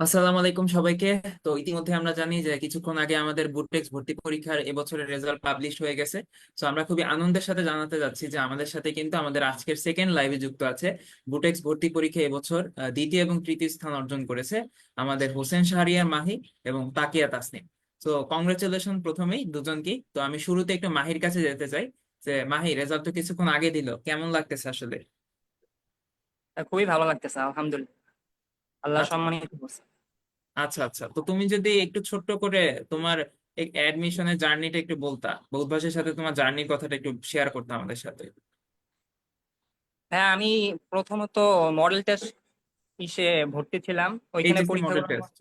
আসসালামু আলাইকুম সবাইকে। তো ইতিমধ্যে আমরা জানি যে কিছুক্ষণ আগে আমাদের বুটেক্স ভর্তি পরীক্ষার এবছরের রেজাল্ট পাবলিশ হয়ে গেছে। তো আমরা খুবই আনন্দের সাথে জানাতে যাচ্ছি যে আমাদের সাথে কিন্তু আমাদের আজকের সেকেন্ড লাইভে যুক্ত আছে। বুটেক্স ভর্তি পরীক্ষা এবছর দ্বিতীয় এবং তৃতীয় স্থান অর্জন করেছে আমাদের হোসেন শাহরিয়ার মাহি এবং তাকিয়া তাসনিম। তো কংগ্রেচুলেশন প্রথমেই দুজনকেই। তো আমি শুরুতে একটু মাহির কাছে যেতে চাই যে মাহি রেজাল্ট তো কিছুক্ষণ আগে দিল কেমন লাগতেছে আসলে? খুবই ভালো লাগতেছে আলহামদুলিল্লাহ। আল্লাহ আচ্ছা। সম্মানিত করছে। আচ্ছা আচ্ছা। তো তুমি যদি একটু ছোট্ট করে তোমার অ্যাডমিশনের জার্নিটা একটু বলতা বা উদ্ভাসের সাথে তোমার জার্নির কথাটা একটু শেয়ার করতে আমাদের সাথে। হ্যাঁ আমি প্রথমত মডেল টেস্ট ইসে ভর্তি ছিলাম। ওইখানে এইচএসসি মডেল পরীক্ষাগুলো টেস্ট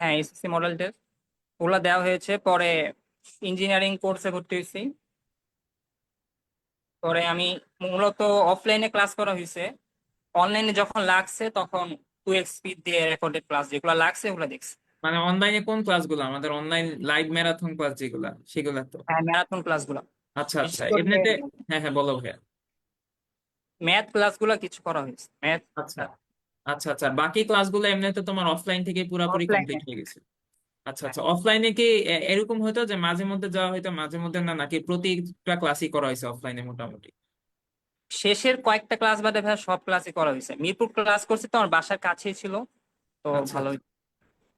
হ্যাঁ এসএসসি মডেল টেস্ট ওগুলো দেওয়া হয়েছে পরে ইঞ্জিনিয়ারিং কোর্সে ভর্তি হয়েছি। পরে আমি মূলত অফলাইনে ক্লাস করা হয়েছে। অনলাইনে যখন লাগছে তখন টু এক্স স্পিড দিয়ে রেকর্ডেড ক্লাস যেগুলো লাগছে ওগুলো দেখছি। মানে অনলাইনে কোন ক্লাসগুলো আমাদের অনলাইন লাইভ ম্যারাথন ক্লাস যেগুলা সেগুলা তো? হ্যাঁ ম্যারাথন ক্লাসগুলো আচ্ছা আচ্ছা এমনিতে হ্যাঁ হ্যাঁ বলো ভাইয়া। ম্যাথ ক্লাসগুলো কিছু করা হয়েছে। ম্যাথ আচ্ছা আচ্ছা আচ্ছা বাকি ক্লাসগুলো এমনিতে তোমার অফলাইন থেকে পুরোপুরি কমপ্লিট হয়ে গেছে। আচ্ছা হ্যাঁ। আচ্ছা অফলাইনে কি এরকম হতো যে মাঝে মধ্যে যাওয়া হয়তো মাঝে মধ্যে না নাকি প্রতিটা ক্লাসই করা হয়েছে অফলাইনে মোটামুটি? শেষের কয়েকটা ক্লাস বাদে ভাই সব ক্লাসই করা হয়েছে। মিরপুর ক্লাস করছি তো আমার বাসার কাছেই ছিল। তো আচ্ছা ভালোই।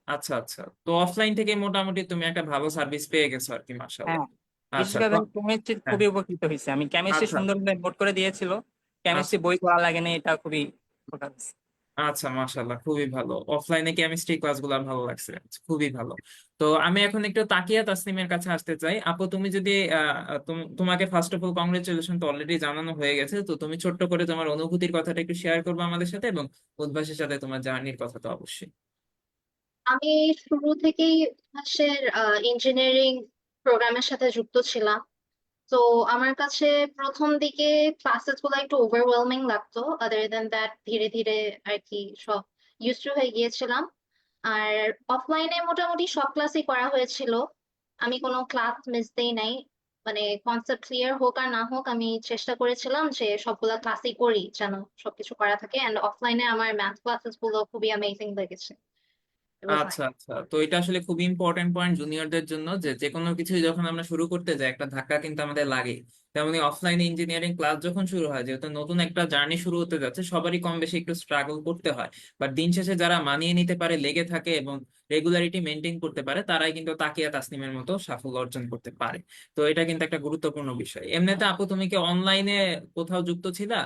আচ্ছা আচ্ছা। তো অফলাইন থেকে মোটামুটি তুমি একটা ভালো সার্ভিস পেয়ে গেছো আর কি মাশাআল্লাহ। হ্যাঁ। আচ্ছা। কেমিস্ট্রি হ্যাঁ। খুবই উপকৃত হয়েছে। আমি কেমিস্ট্রি সুন্দর নোট করে দিয়েছিল। কেমিস্ট্রি আচ্ছা। বই করা লাগে না এটা খুবই উপকার হয়েছে। আচ্ছা মাশাআল্লাহ, খুবই ভালো। অফলাইনে কেমিস্ট্রি ক্লাসগুলো ভালো লাগছে, খুবই ভালো। তো আমি এখন একটু তাকিয়া তাসনিমের কাছে আসতে চাই। আপু, তুমি যদি তোমাকে ফার্স্ট অফ অল কংগ্রেচুলেশন তো অলরেডি জানানো হয়ে গেছে, তো তুমি ছোট্ট করে তোমার অনুভূতির কথাটা একটু শেয়ার করবে আমাদের সাথে এবং উদ্ভাসের সাথে তোমার জার্নির কথা তো অবশ্যই। আমি শুরু থেকেই ইঞ্জিনিয়ারিং প্রোগ্রামের সাথে যুক্ত ছিলাম। তো আমার কাছে প্রথম দিকে ক্লাসেসগুলো একটু ওভারওয়েলমিং লাগতো আদার দেন দ্যাট ধীরে ধীরে আর কি সব ইউজ টু হয়ে গিয়েছিলাম। আর অফলাইনে মোটামুটি সব ক্লাসই করা হয়েছিল। আমি কোনো ক্লাস মিস দেই নাই মানে কনসেপ্ট ক্লিয়ার হোক আর না হোক, আমি চেষ্টা করেছিলাম যে সবগুলা ক্লাসই করি, যেন সবকিছু করা থাকে। অ্যান্ড অফলাইনে আমার ম্যাথ ক্লাসেসগুলো খুবই অ্যামেজিং লেগেছে. আচ্ছা আচ্ছা। তো এটা আসলে খুব ইম্পর্টেন্ট পয়েন্ট জুনিয়রদের জন্য যে যে কোনো কিছু যখন আমরা শুরু করতে যাই, একটা ধাক্কা কিন্তু আমাদের লাগে তেমনি অফলাইনে ইঞ্জিনিয়ারিং ক্লাস যখন শুরু হয়, যেহেতু নতুন একটা জার্নি শুরু হতে যাচ্ছে, সবারই কম বেশি একটু স্ট্রাগল করতে হয়। বাট দিন শেষে যারা মানিয়ে নিতে পারে, লেগে থাকে এবং রেগুলারিটি মেনটেন করতে পারে, তারাই কিন্তু তাকিয়া তাসনিমের মতো সাফল্য অর্জন করতে পারে। তো এটা কিন্তু একটা গুরুত্বপূর্ণ বিষয়। এমনিতে আপু, তুমি কি অনলাইনে কোথাও যুক্ত ছিলা?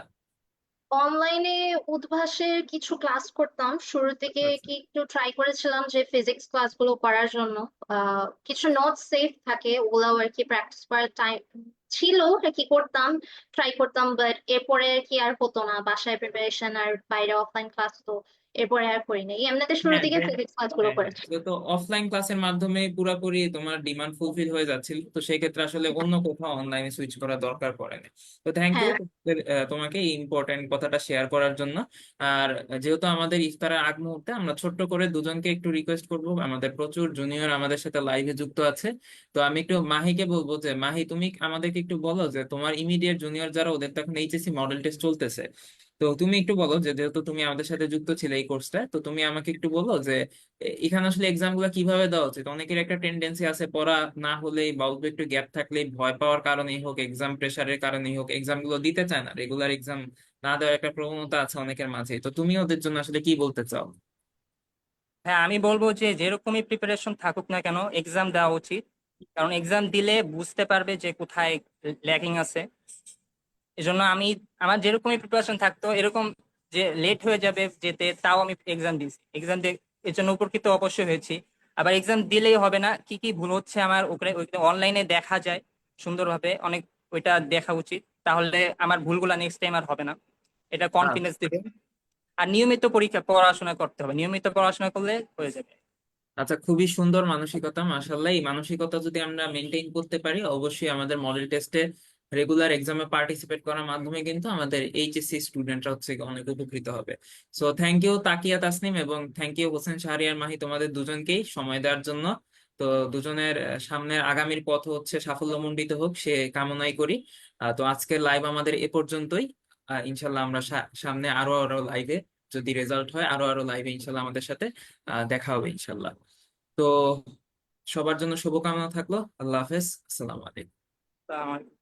অনলাইনে উদ্ভাসের কিছু ক্লাস করতাম। শুরু থেকে আচ্ছা। কি একটু ট্রাই করেছিলাম যে ফিজিক্স ক্লাসগুলো করার জন্য। কিছু নোট সেভ থাকে ওগুলাও আর কি প্র্যাকটিস করার টাইম ছিল আর কি করতাম ট্রাই করতাম বাট এরপরে আর কি আর হতো না। বাসায় প্রিপারেশন আর বাইরে অফলাইন ক্লাস তো এরপরে আর করি নাই। এমনিতে শুরু থেকে ফিজিক্স ক্লাসগুলো করেছি। যেহেতু অফলাইন ক্লাসের মাধ্যমে পুরোপুরি তোমার ডিমান্ড ফুলফিল হয়ে যাচ্ছিল তো সেই ক্ষেত্রে আসলে অন্য কোথাও অনলাইনে সুইচ করা দরকার পড়ে না তো থ্যাংক ইউ তোমাকে এই ইম্পর্টেন্ট কথাটা শেয়ার করার জন্য। আর যেহেতু আমাদের ইফতারের আগ মুহূর্তে আমরা ছোট্ট করে দুজনকে একটু রিকোয়েস্ট করব আমাদের প্রচুর জুনিয়র আমাদের সাথে লাইভে যুক্ত আছে। তো আমি একটু মাহিকে বলব যে মাহি তুমি আমাদেরকে একটু বলো যে তোমার ইমিডিয়েট জুনিয়র যারা ওদের তো এখন এইচএসসি মডেল টেস্ট চলতেছে তো তুমি একটু বলো যে, যেহেতু তুমি আমাদের সাথে যুক্ত ছিলে এই কোর্সটা তো তুমি আমাকে একটু বলো যে এখানে আসলে এক্সামগুলা কীভাবে দেওয়া উচিত? অনেকের একটা টেন্ডেন্সি আছে পড়া না হলেই বা একটু গ্যাপ থাকলেই ভয় পাওয়ার কারণেই হোক এক্সাম প্রেশারের কারণেই হোক এক্সামগুলো দিতে চায় না। রেগুলার এক্সাম না দেওয়ার একটা প্রবণতা আছে অনেকের মাঝে। তো তুমি ওদের জন্য আসলে কি বলতে চাও? হ্যাঁ আমি বলব যে, যেরকমই প্রিপারেশন থাকুক না কেন এক্সাম দেওয়া উচিত। কারণ এক্সাম দিলে বুঝতে পারবে যে কোথায় ল্যাকিং আছে। এজন্য আমি আমার যেরকমই প্রিপারেশন থাকতো এরকম যে লেট হয়ে যাবে যেতে তাও আমি এক্সাম দিয়েছি। এক্সাম দিয়ে এর জন্য উপকৃত অবশ্যই হয়েছি। আবার এক্সাম দিলেই হবে না কি কি ভুল হচ্ছে আমার ওখানে অনলাইনে দেখা যায় সুন্দরভাবে অনেক ওইটা দেখা উচিত। তাহলে আমার ভুলগুলা নেক্সট টাইম আর হবে না। এটা কনফিডেন্স দিবে আর নিয়মিত পরীক্ষা পড়াশোনা করতে হবে। নিয়মিত পড়াশোনা করলে হয়ে যাবে। আচ্ছা খুবই সুন্দর মানসিকতা মাশাআল্লাহ। এই মানসিকতা যদি আমরা মেনটেন করতে পারি অবশ্যই আমাদের মডেল টেস্টে রেগুলার এক্সামে পার্টিসিপেট করার মাধ্যমে কিন্তু আমাদের এইচএসসি স্টুডেন্টরা হচ্ছে অনেক উপকৃত হবে। So thank you Takia Tasnim এবং থ্যাংক ইউ হোসেন শাহরিয়ার মাহি তোমাদের দুজনকেই সময় দেওয়ার জন্য। তো দুজনের সামনের আগামীর পথ হচ্ছে সাফল্যমণ্ডিত হোক, সে কামনাই করি। তো আজকের লাইভ আমাদের এ পর্যন্তই। ইনশাল্লাহ আমরা সামনে আরও আরও লাইভে যদি রেজাল্ট হয়, আরও আরও লাইভে ইনশাল্লাহ আমাদের সাথে দেখা হবে ইনশাল্লাহ। তো সবার জন্য শুভকামনা থাকল। আল্লাহ হাফেজ। আসসালামু আলাইকুম।